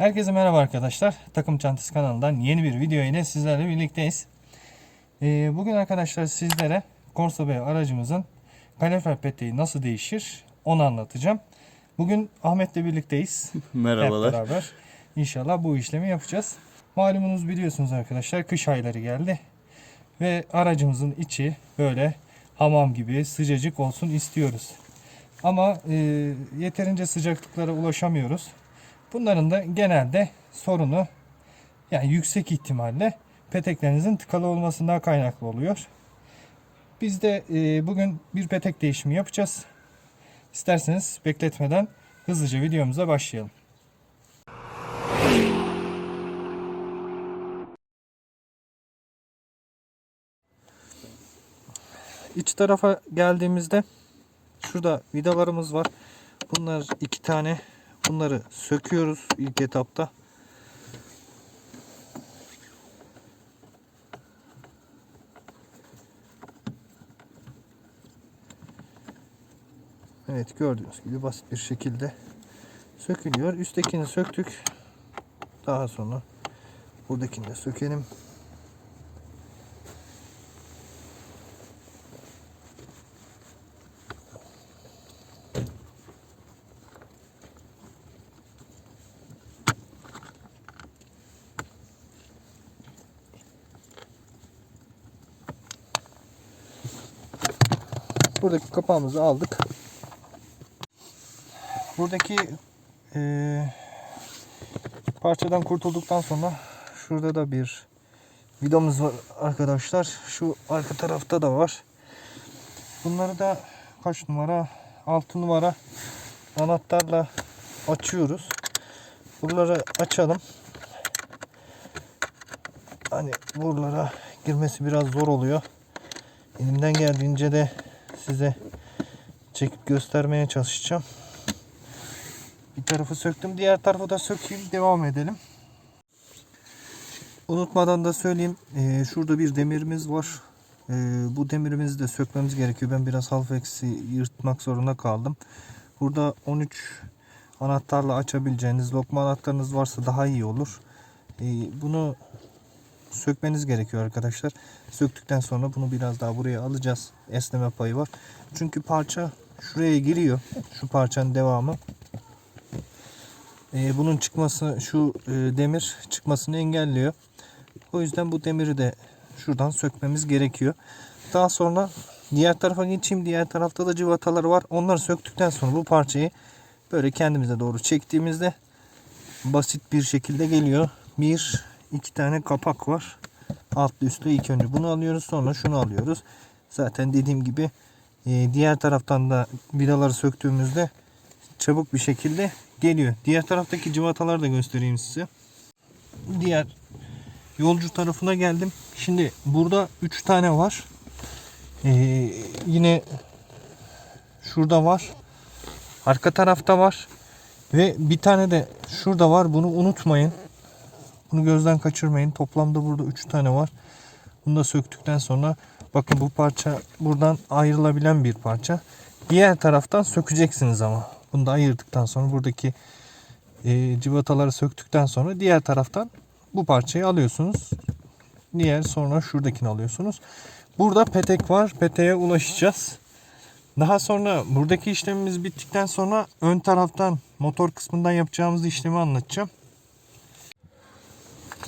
Herkese merhaba arkadaşlar. Takım Çantası kanalından yeni bir video ile sizlerle birlikteyiz. Ee, bugün arkadaşlar sizlere Corsa B aracımızın kalorifer peteği nasıl değişir onu anlatacağım. Bugün Ahmet'le birlikteyiz. Merhabalar. Hep beraber inşallah bu işlemi yapacağız. Malumunuz biliyorsunuz arkadaşlar kış ayları geldi. Ve aracımızın içi böyle hamam gibi sıcacık olsun istiyoruz. Ama e, yeterince sıcaklıklara ulaşamıyoruz. Bunların da genelde sorunu yani yüksek ihtimalle peteklerinizin tıkalı olmasından kaynaklı oluyor. Biz de e, bugün bir petek değişimi yapacağız. İsterseniz bekletmeden hızlıca videomuza başlayalım. İç tarafa geldiğimizde şurada vidalarımız var. Bunlar iki tane. Bunları söküyoruz ilk etapta. Evet gördüğünüz gibi basit bir şekilde sökülüyor. Üsttekini söktük. Daha sonra buradakini de sökelim. Buradaki kapağımızı aldık. Buradaki eee, parçadan kurtulduktan sonra şurada da bir vidamız var arkadaşlar. Şu arka tarafta da var. Bunları da kaç numara? 6 numara anahtarla açıyoruz. Buraları açalım. Hani buralara girmesi biraz zor oluyor. Elimden geldiğince de size çekip göstermeye çalışacağım. Bir tarafı söktüm. Diğer tarafı da sökeyim. Devam edelim. Unutmadan da söyleyeyim. eee, şurada bir demirimiz var. Eee, bu demirimizi de sökmemiz gerekiyor. Ben biraz half yırtmak zorunda kaldım. Burada 13 anahtarla açabileceğiniz lokma anahtarınız varsa daha iyi olur. Eee, bunu sökmeniz gerekiyor arkadaşlar. Söktükten sonra bunu biraz daha buraya alacağız. Esneme payı var. Çünkü parça şuraya giriyor. Şu parçanın devamı. Ee, bunun çıkması şu e, demir çıkmasını engelliyor. O yüzden bu demiri de şuradan sökmemiz gerekiyor. Daha sonra diğer tarafa geçeyim. Diğer tarafta da cıvataları var. Onları söktükten sonra bu parçayı böyle kendimize doğru çektiğimizde basit bir şekilde geliyor. Bir, iki tane kapak var. Altlı üstlü ilk önce bunu alıyoruz sonra şunu alıyoruz. Zaten dediğim gibi e, diğer taraftan da vidaları söktüğümüzde çabuk bir şekilde geliyor. Diğer taraftaki cıvataları da göstereyim size. Diğer yolcu tarafına geldim. Şimdi burada 3 tane var. E, yine şurada var. Arka tarafta var. Ve bir tane de şurada var. Bunu unutmayın. Bunu gözden kaçırmayın. Toplamda burada 3 tane var. Bunu da söktükten sonra bakın bu parça buradan ayrılabilen bir parça. Diğer taraftan sökeceksiniz ama. Bunu da ayırdıktan sonra buradaki e, cıvataları söktükten sonra diğer taraftan bu parçayı alıyorsunuz. Diğer sonra şuradakini alıyorsunuz. Burada petek var. Peteğe ulaşacağız. Daha sonra buradaki işlemimiz bittikten sonra ön taraftan motor kısmından yapacağımız işlemi anlatacağım.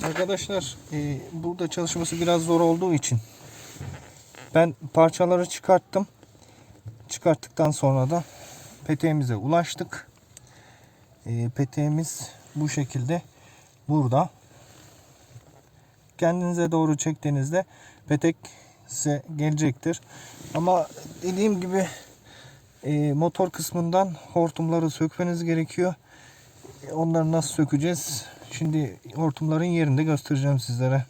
Arkadaşlar e, burada çalışması biraz zor olduğu için ben parçaları çıkarttım. Çıkarttıktan sonra da peteğimize ulaştık. E, peteğimiz bu şekilde burada. Kendinize doğru çektiğinizde petek size gelecektir. Ama dediğim gibi e, motor kısmından hortumları sökmeniz gerekiyor. E, Onları nasıl sökeceğiz? Şimdi hortumların yerini de göstereceğim sizlere.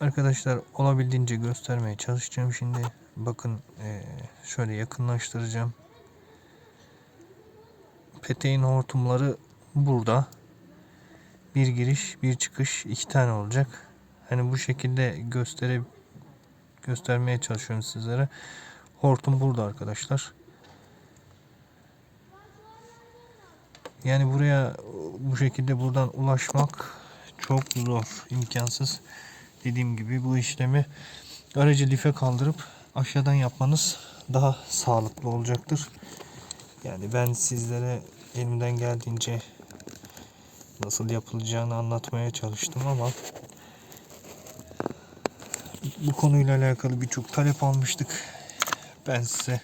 Arkadaşlar olabildiğince göstermeye çalışacağım şimdi. Bakın e, şöyle yakınlaştıracağım. Peteğin hortumları burada. Bir giriş, bir çıkış, iki tane olacak. Hani bu şekilde göstere göstermeye çalışıyorum sizlere. Hortum burada arkadaşlar. Yani buraya bu şekilde buradan ulaşmak çok zor, imkansız. Dediğim gibi bu işlemi aracı life kaldırıp aşağıdan yapmanız daha sağlıklı olacaktır. Yani ben sizlere elimden geldiğince nasıl yapılacağını anlatmaya çalıştım ama bu konuyla alakalı birçok talep almıştık. Ben size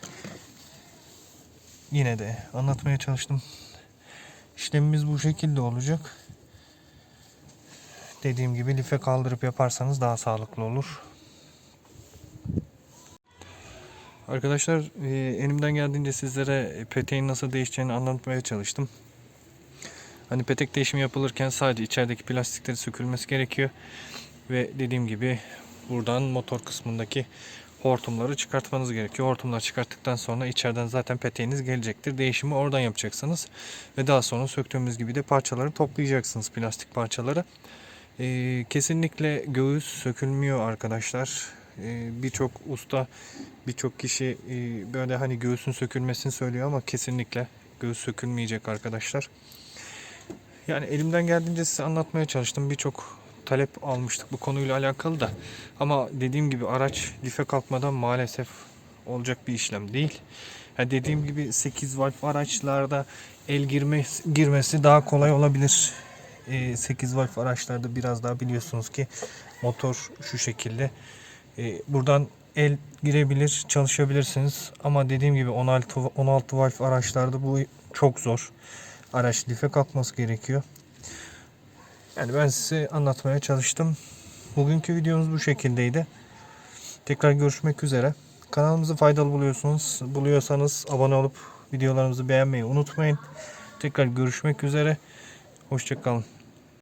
yine de anlatmaya çalıştım. İşlemimiz bu şekilde olacak. Dediğim gibi life kaldırıp yaparsanız daha sağlıklı olur. Arkadaşlar e, elimden geldiğince sizlere peteğin nasıl değişeceğini anlatmaya çalıştım. Hani petek değişimi yapılırken sadece içerideki plastikleri sökülmesi gerekiyor. Ve dediğim gibi buradan motor kısmındaki hortumları çıkartmanız gerekiyor. Hortumları çıkarttıktan sonra içeriden zaten peteğiniz gelecektir. Değişimi oradan yapacaksınız. Ve daha sonra söktüğümüz gibi de parçaları toplayacaksınız plastik parçaları. Ee, kesinlikle göğüs sökülmüyor arkadaşlar. Ee, birçok usta, birçok kişi e, böyle hani göğsün sökülmesini söylüyor ama kesinlikle göğüs sökülmeyecek arkadaşlar. Yani elimden geldiğince size anlatmaya çalıştım. Birçok talep almıştık bu konuyla alakalı da. Ama dediğim gibi araç life kalkmadan maalesef olacak bir işlem değil. Ha dediğim gibi 8 valf araçlarda el girme, girmesi daha kolay olabilir. Ee, 8 valf araçlarda biraz daha biliyorsunuz ki motor şu şekilde. Ee, buradan el girebilir, çalışabilirsiniz. Ama dediğim gibi 16 16 valf araçlarda bu çok zor. Araç life kalkması gerekiyor. Yani ben size anlatmaya çalıştım. Bugünkü videomuz bu şekildeydi. Tekrar görüşmek üzere. Kanalımızı faydalı buluyorsunuz. Buluyorsanız abone olup videolarımızı beğenmeyi unutmayın. Tekrar görüşmek üzere. Hoşçakalın.